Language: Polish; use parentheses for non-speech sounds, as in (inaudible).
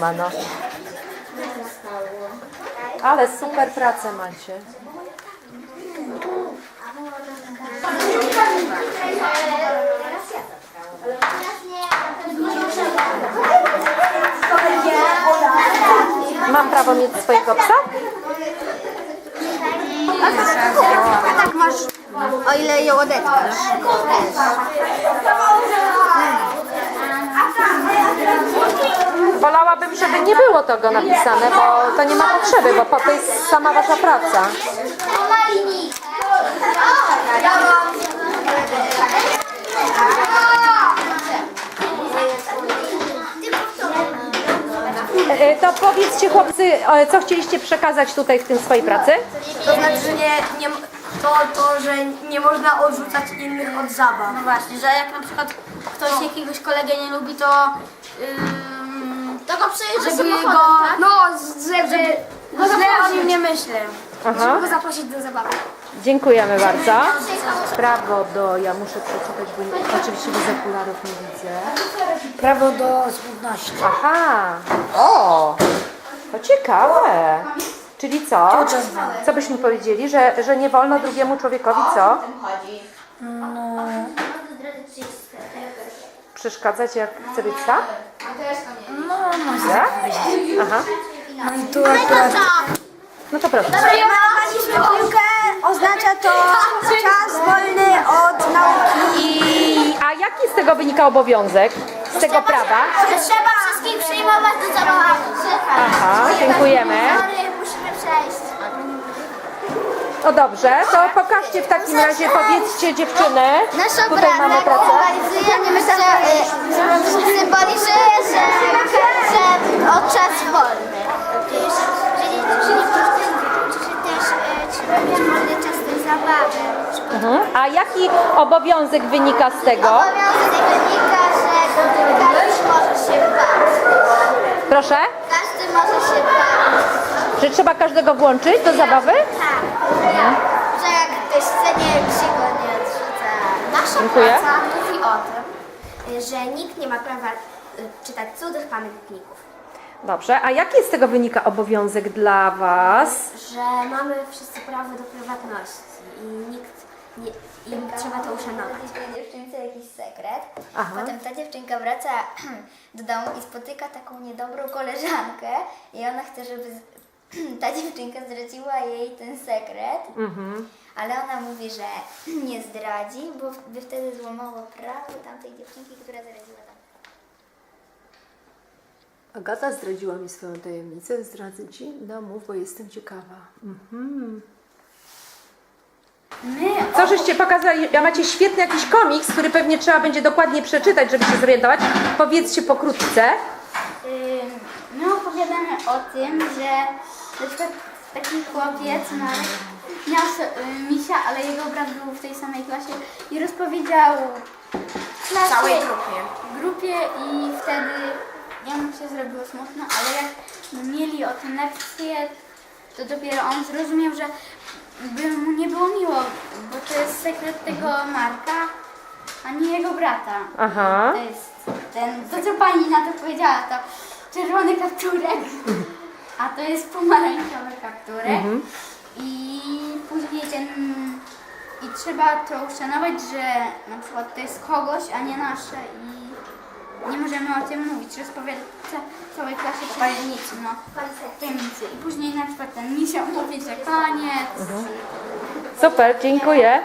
Mano. Ale super pracę macie. Mam prawo mieć swojego psa? A tak masz, o ile ją odetkasz. Wolałabym, żeby nie było tego napisane, bo to nie ma potrzeby, bo po to jest sama wasza praca. To powiedzcie chłopcy, e, co chcieliście przekazać tutaj w tym swojej pracy? To znaczy, że nie, nie, to, to, że nie można odrzucać innych od zabaw. No właśnie, że jak na przykład ktoś jakiegoś kolegę nie lubi, to ym, to go przejeżdża Żeby go, tak? no, żeby, no, źle o nim nie myślę. Aha, Go zaprosić do zabawy. Dziękujemy bardzo. Prawo do, ja muszę przeczytać, bo nie- oczywiście bez okularów nie widzę. Prawo do smutności. Aha, o, to ciekawe. Czyli co? Co byśmy powiedzieli, że, że nie wolno drugiemu człowiekowi co? Przeszkadzać jak chce być sam? No, no, Tak? Aha, no i tu akurat... no to proszę. Malowanie piłkę oznacza to czas wolny od nauki. I, a jaki z tego wynika obowiązek? Z tego prawa? Trzeba wszystkich przyjmować do zabawy. Aha, dziękujemy. Musimy przejść. No dobrze, to pokażcie w takim razie, powiedzcie dziewczyny. Nasz Tutaj mamy pracę. symbolizuje, że, symbolizuje, że, że od czas wolny. A jaki obowiązek wynika z tego? Obowiązek wynika, że każdy może się bawić. Proszę? Każdy może się bawić. Że trzeba każdego włączyć do zabawy? Tak. Że jak ktoś chce, nie się go nie odrzuca. Nasza Dziękuję. praca mówi o tym, że nikt nie ma prawa y, czytać cudzych pamiętników. Dobrze, a jaki z tego wynika obowiązek dla Was? Że mamy wszyscy prawo do prywatności i nikt nie, i trzeba to uszanować. dziewczynce jakiś sekret. Aha. Potem ta dziewczynka wraca (clears throat) do domu i spotyka taką niedobrą koleżankę i ona chce, żeby z- (clears throat) ta dziewczynka zdradziła jej ten sekret. Mhm. Ale ona mówi, że (clears throat) nie zdradzi, bo by wtedy złamało prawo tamtej dziewczynki, która zdradziła tam. Agata zdradziła mi swoją tajemnicę, zdradzę Ci? No mów, bo jestem ciekawa. Mhm. Co żeście pokazali? A macie świetny jakiś komiks, który pewnie trzeba będzie dokładnie przeczytać, żeby się zorientować. Powiedzcie pokrótce. My opowiadamy o tym, że na przykład taki chłopiec Marek miał so- y, misia, ale jego brat był w tej samej klasie i rozpowiedział klasie, Całej grupie. grupie i wtedy jemu się zrobiło smutno, ale jak mieli o tym lekcję, to dopiero on zrozumiał, że by mu nie było miło, bo to jest sekret tego Marka, a nie jego brata. Aha. To jest ten, to co pani na to powiedziała, to czerwony kapturek, a to jest pomarańczowy kapturek. I później ten, i trzeba to uszanować, że na przykład to jest kogoś, a nie nasze i nie możemy o tym mówić, rozpowiadać ca- całej klasie o tajemnicy, no, tajemnicy. I później na przykład ten misio mówi, że koniec. Super, dziękuję.